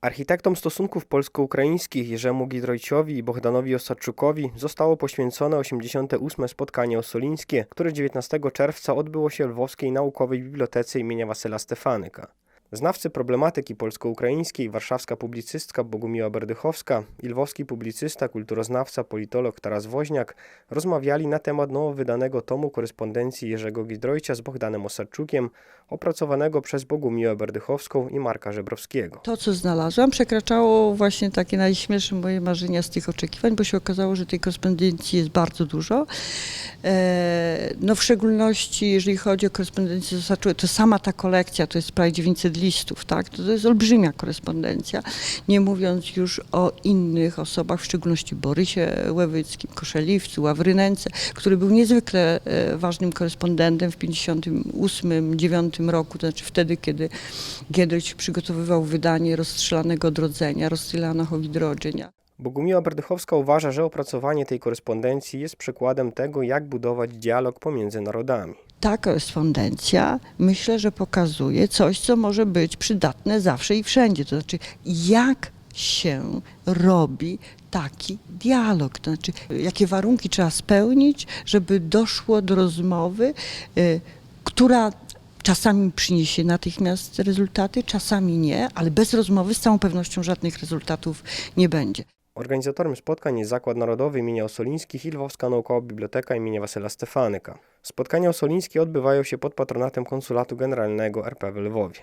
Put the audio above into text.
Architektom stosunków polsko-ukraińskich Jerzemu Gidrojciowi i Bohdanowi Osadczukowi zostało poświęcone 88. spotkanie osolińskie, które 19 czerwca odbyło się w Lwowskiej Naukowej Bibliotece imienia Wasyla Stefanyka. Znawcy problematyki polsko-ukraińskiej, warszawska publicystka Bogumiła Berdychowska i lwowski publicysta, kulturoznawca, politolog Taras Woźniak rozmawiali na temat nowo wydanego tomu korespondencji Jerzego Gidrojcia z Bohdanem Osadczukiem, opracowanego przez Bogumiłę Berdychowską i Marka Żebrowskiego. To, co znalazłam, przekraczało właśnie takie najśmielsze moje marzenia z tych oczekiwań, bo się okazało, że tej korespondencji jest bardzo dużo. E, No w szczególności, jeżeli chodzi o korespondencję z Osaczułem, to sama ta kolekcja to jest prawie 900 listów, tak? To, jest olbrzymia korespondencja, nie mówiąc już o innych osobach, w szczególności Borysie Łewyckim, Koszeliwcu, Ławrynence, który był niezwykle e, ważnym korespondentem w 58-9 roku, to znaczy wtedy, kiedy Giedroyć przygotowywał wydanie rozstrzelanego odrodzenia, rozstrzelanego odrodzenia. Bogumiła Berdychowska uważa, że opracowanie tej korespondencji jest przykładem tego, jak budować dialog pomiędzy narodami. Ta korespondencja myślę, że pokazuje coś, co może być przydatne zawsze i wszędzie. To znaczy, jak się robi taki dialog, to znaczy, jakie warunki trzeba spełnić, żeby doszło do rozmowy, y, która czasami przyniesie natychmiast rezultaty, czasami nie, ale bez rozmowy z całą pewnością żadnych rezultatów nie będzie. Organizatorem spotkań jest Zakład Narodowy imienia Osolińskich i Lwowska Naukowa Biblioteka imienia Wasyla Stefanyka. Spotkania osolińskie odbywają się pod patronatem Konsulatu Generalnego RP w Lwowie.